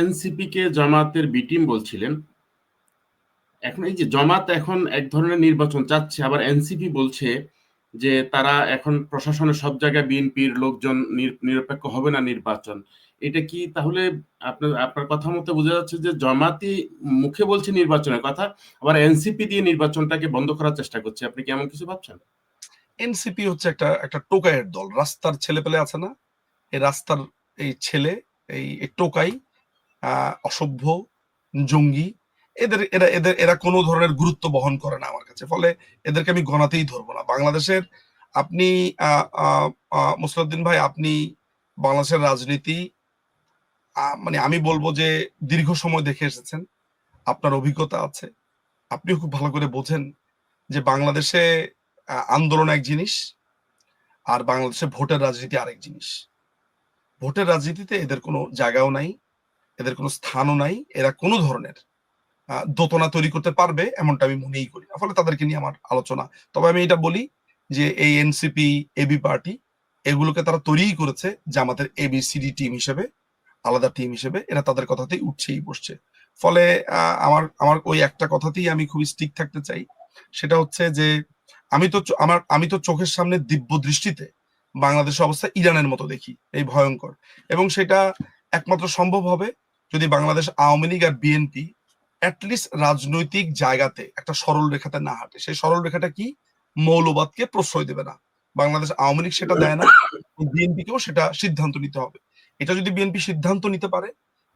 NCP কে জামাতের B team বলছিলেন। এখন এই যে জামাত এখন এক ধরনের নির্বাচন চাচ্ছে, আবার এনসিপি বলছে যে তারা এখন প্রশাসনের সব জায়গায় বিএনপির লোকজন নিরপেক্ষ হবে না নির্বাচন। এটা কি তাহলে আপনার আপনার কথা মতো বোঝা যাচ্ছে যে জামাতই মুখে বলছে নির্বাচনের কথা, আবার এনসিপি দিয়ে নির্বাচনটাকে বন্ধ করার চেষ্টা করছে? আপনি কি এমন কিছু ভাবছেন? এনসিপি হচ্ছে একটা একটা টোকায়ের দল। রাস্তার ছেলে পেলে আছে না? এই রাস্তার এই ছেলে এই টোকাই অসভ্য, জঙ্গি, এদের, এরা এদের, এরা কোনো ধরনের গুরুত্ব বহন করে না আমার কাছে। ফলে এদেরকে আমি গণাতেই ধরবো না। বাংলাদেশের আপনি মুসলিউদ্দিন ভাই, আপনি বাংলাদেশের রাজনীতি মানে আমি বলব যে দীর্ঘ সময় দেখে এসেছেন। আপনার অভিজ্ঞতা আছে। আপনিও খুব ভালো করে বোঝেন যে বাংলাদেশে আন্দোলন এক জিনিস আর বাংলাদেশে ভোটের রাজনীতি আরেক জিনিস। ভোটের রাজনীতিতে এদের কোনো জায়গাও নাই, এদের কোনো স্থানও নাই, এরা কোনো ধরনের দোতনা তৈরি করতে পারবে এমনটা আমি মনেই করি। ফলে তাদেরকে নিয়ে আমার আলোচনা তবে আমি এটা বলি যে এই এনসিপি এবি পার্টি এগুলোকে তারা তৈরিই করেছে জামাতের এবিসিডি টিম হিসেবে, আলাদা টিম হিসেবে, এরা তাদের কথাতেই উঠছেই বসছে ফলে আমার আমার ওই একটা কথাতেই আমি খুবই স্টিক থাকতে চাই, সেটা হচ্ছে যে আমি তো আমার, আমি তো চোখের সামনে দিব্য দৃষ্টিতে বাংলাদেশের অবস্থা ইরানের মতো দেখি, এই ভয়ঙ্কর। এবং সেটা একমাত্র সম্ভব হবে যদি বাংলাদেশ আওয়ামী লীগ আর বিএনপি অ্যাটলিস্ট রাজনৈতিক জায়গাতে একটা সরল রেখাতে না হাঁটে। সেই সরল রেখাটা কি? মৌলবাদকে প্রশ্রয় দেবে না। বাংলাদেশ আওয়ামী লীগ সেটা দেয় না বিএনপি কেও সেটা সিদ্ধান্ত নিতে হবে। এটা যদি বিএনপি সিদ্ধান্ত নিতে পারে,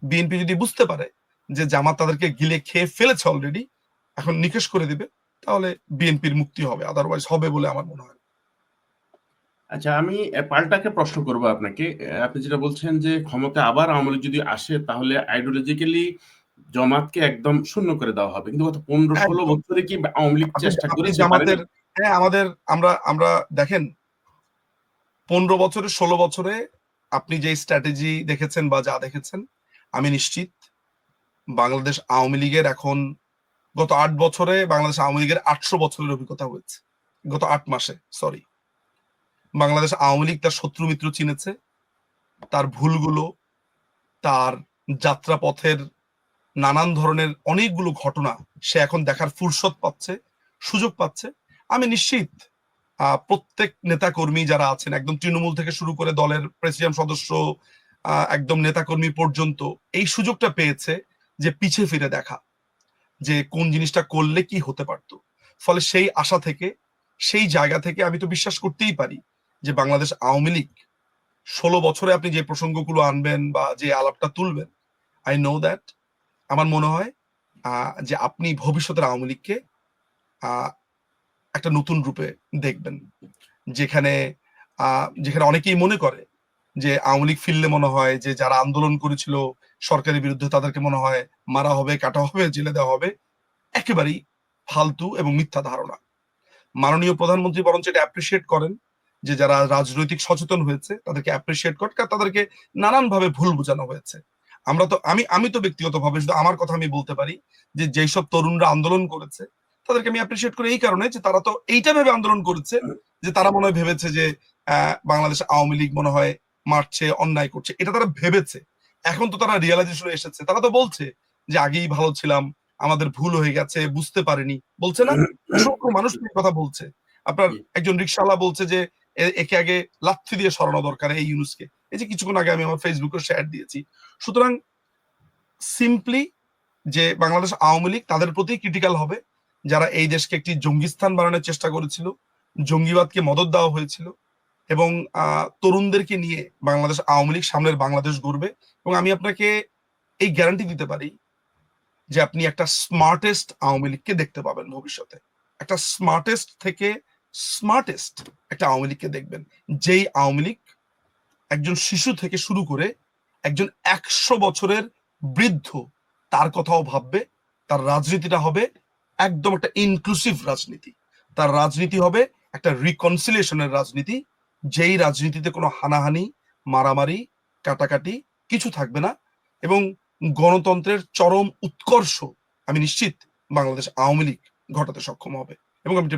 বিএনপি যদি বুঝতে পারে যে জামাত তাদেরকে গিলে খেয়ে ফেলেছে অলরেডি এখন নিকেশ করে দিবে, তাহলে বিএনপির মুক্তি হবে আদারওয়াইজ হবে বলে আমার মনে হয়। আচ্ছা আমি পাল্টাকে প্রশ্ন করব আপনাকে আপনি যেটা বলছেন যে ক্ষমতা আবার আওয়ামী লীগ যদি আসে তাহলে আইডিওলজিক্যালি জমাতকে একদম শূন্য করে দেওয়া হবে কিন্তু গত পনেরো ষোলো একদম। বছরে কি আওয়ামী লীগ আপনি- চেষ্টা আপনি করেছে জামাতের পারেনি? হ্যাঁ আমাদের আমরা আমরা দেখেন পনেরো বছরে ষোলো বছরে আপনি যে স্ট্র্যাটেজি দেখেছেন বা যা দেখেছেন আমি নিশ্চিত বাংলাদেশ আওয়ামী লীগের এখন গত আট বছরে বাংলাদেশ আওয়ামী লীগের আটশো বছরের অভিজ্ঞতা হয়েছে গত আট মাসে সরি বাংলাদেশ আওয়ামী লীগ তার শত্রু মিত্র চিনেছে। তার ভুলগুলো, তার যাত্রাপথের নানান ধরনের অনেকগুলো ঘটনা সে এখন দেখার ফুরসত পাচ্ছে, সুযোগ পাচ্ছে। আমি নিশ্চিত প্রত্যেক নেতাকর্মী যারা আছেন, একদম তৃণমূল থেকে শুরু করে দলের প্রেসিডিয়াম সদস্য একদম নেতাকর্মী পর্যন্ত, এই সুযোগটা পেয়েছে যে পিছে ফিরে দেখা, যে কোন জিনিসটা করলে কি হতে পারত। ফলে সেই আশা থেকে, সেই জায়গা থেকে আমি তো বিশ্বাস করতেই পারি যে বাংলাদেশ আওয়ামী লীগ ষোলো বছরে আপনি যে প্রসঙ্গগুলো আনবেন বা যে আলাপটা তুলবেন আই নো দ্যাট আমার মনে হয় যে আপনি ভবিষ্যতের আওয়ামী লীগকে একটা নতুন রূপে দেখবেন। যেখানে যেখানে অনেকেই মনে করে যে আওয়ামী লীগ ফিরলে মনে হয় যে যারা আন্দোলন করেছিল সরকারের বিরুদ্ধে তাদেরকে মনে হয় মারা হবে, কাটা হবে, জেলে দেওয়া হবে, একেবারেই ফালতু এবং মিথ্যা ধারণা। মাননীয় প্রধানমন্ত্রী বরঞ্চ এটা অ্যাপ্রিসিয়েট করেন। যে যারা রাজনৈতিক সচেতন হয়েছে তাদেরকে অ্যাপ্রিসিয়েট করেন তাদেরকে নানান ভাবে ভুল বোঝানো হয়েছে। আমরা তো আমি আমি তো ব্যক্তিগতভাবে শুধু আমার কথা আমি বলতে পারি যে যেই সব তরুণরা আন্দোলন করেছে তাদেরকে আমি অ্যাপ্রিসিয়েট করি এই কারণে যে তারা তো এইটা ভেবে আন্দোলন করেছে যে তারা মনে হয় ভেবেছে যে বাংলাদেশ আওয়ামী লীগ মনে হয় মারছে অন্যায় করছে। এটা তারা ভেবেছে। এখন তো তারা রিয়েলাইজেশনে এসেছে। তারা তো বলছে যে আগেই ভালো ছিলাম আমাদের ভুল হয়ে গেছে বুঝতে পারিনি। বলছে না? অসংখ্য মানুষ কথা বলছে। আপনার একজন রিক্সাওয়ালা বলছে যে একে আগে লাথি দিয়ে সরানো দরকার এই ইউনুসকে। এই যে কিছুক্ষণ আগে আমি আমার ফেসবুকে শেয়ার দিয়েছি। সুতরাং সিম্পলি যে বাংলাদেশ আওয়ামী লীগ তাদের প্রতি ক্রিটিক্যাল হবে। যারা এই দেশকে একটি জঙ্গিস্তান বানানোর চেষ্টা করেছিল, জঙ্গিবাদকে মদত দেওয়া হয়েছিল এবং তরুণদেরকে নিয়ে বাংলাদেশ আওয়ামী লীগ সামনের বাংলাদেশ গড়বে। এবং আমি আপনাকে এই গ্যারান্টি দিতে পারি যে আপনি একটা স্মার্টেস্ট আওয়ামী লীগকে দেখতে পাবেন ভবিষ্যতে। একটা স্মার্টেস্ট থেকে স্মার্টেস্ট একটা আওয়ামী লীগকে দেখবেন। যেই আওয়ামী লীগ একজন শিশু থেকে শুরু করে একজন একশো বছরের বৃদ্ধ, তার কথাও ভাববে, তার রাজনীতিটা হবে একদম একটা ইনক্লুসিভ রাজনীতি। তার রাজনীতি হবে একটা রিকনসিলিয়েশনের রাজনীতি। যেই রাজনীতিতে কোনো হানাহানি, মারামারি, কাটাকাটি কিছু থাকবে না এবং গণতন্ত্রের চরম উৎকর্ষ, আমি নিশ্চিত বাংলাদেশ আওয়ামী লীগ ঘটাতে সক্ষম হবে। এবং আমি